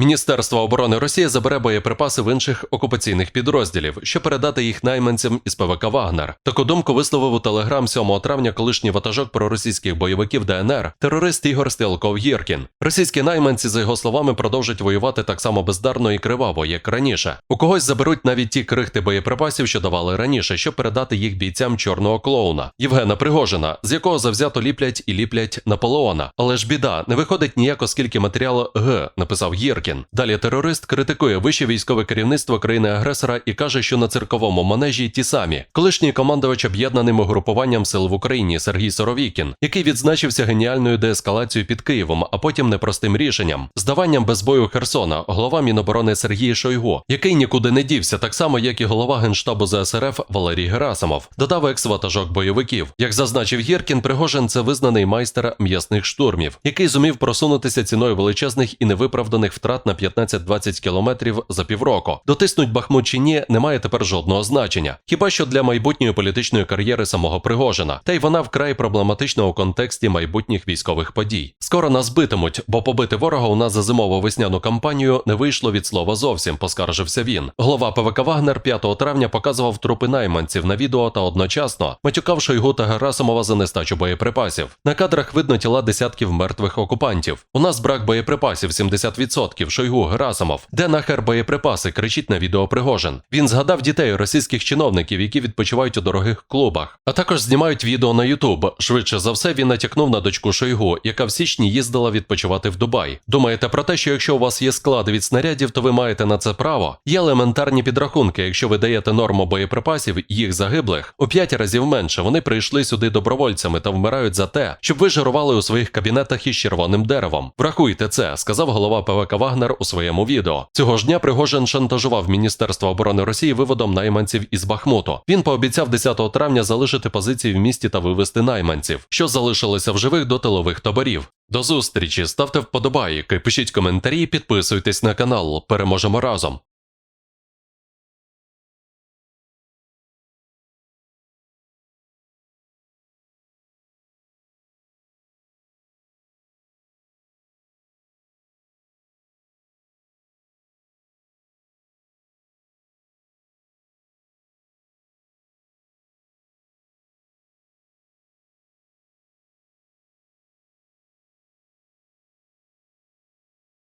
Міністерство оборони Росії забере боєприпаси в інших окупаційних підрозділів, щоб передати їх найманцям із ПВК Вагнер. Таку думку висловив у телеграм 7 травня колишній ватажок проросійських бойовиків ДНР, терорист Ігор Стрілков Гіркін. Російські найманці, за його словами, продовжать воювати так само бездарно і криваво, як раніше. У когось заберуть навіть ті крихти боєприпасів, що давали раніше, щоб передати їх бійцям чорного клоуна Євгена Пригожина, з якого завзято ліплять і ліплять Наполеона. Але ж біда, не виходить ніяк, оскільки матеріал Г, написав Гіркін. Далі терорист критикує вище військове керівництво країни-агресора і каже, що на цирковому манежі ті самі. Колишній командувач об'єднаним угрупуванням сил в Україні Сергій Соровікін, який відзначився геніальною деескалацією під Києвом, а потім непростим рішенням здаванням без бою Херсона, голова Міноборони Сергій Шойгу, який нікуди не дівся, так само як і голова генштабу ЗСРФ Валерій Герасимов, додав екс-ватажок бойовиків. Як зазначив Гіркін, Пригожин це визнаний майстер м'ясних штурмів, який зумів просунутися ціною величезних і невиправданих втрат на 15-20 кілометрів за півроку. Дотиснуть Бахмут чи ні, не має тепер жодного значення. Хіба що для майбутньої політичної кар'єри самого Пригожина, та й вона вкрай проблематична у контексті майбутніх військових подій. Скоро нас битимуть, бо побити ворога у нас за зимово-весняну кампанію не вийшло від слова зовсім, поскаржився він. Голова ПВК Вагнер 5 травня показував трупи найманців на відео та одночасно матюкав Шойгу та Герасимова за нестачу боєприпасів. На кадрах видно тіла десятків мертвих окупантів. У нас брак боєприпасів 70%. Шойгу Герасимов. Де нахер боєприпаси? кричить на відео Пригожин. Він згадав дітей російських чиновників, які відпочивають у дорогих клубах, а також знімають відео на Ютуб. Швидше за все, він натякнув на дочку Шойгу, яка в січні їздила відпочивати в Дубай. Думаєте про те, що якщо у вас є склади від снарядів, то ви маєте на це право? Є елементарні підрахунки. Якщо ви даєте норму боєприпасів, їх загиблих у п'ять разів менше. Вони прийшли сюди добровольцями та вмирають за те, щоб ви жирували у своїх кабінетах із червоним деревом. Врахуйте це, сказав голова ПВК Вагнер у своєму відео. Цього ж дня Пригожин шантажував Міністерство оборони Росії виводом найманців із Бахмуту. Він пообіцяв 10 травня залишити позиції в місті та вивести найманців, що залишилися в живих до тилових таборів. До зустрічі, ставте вподобайки, пишіть коментарі, підписуйтесь на канал. Переможемо разом.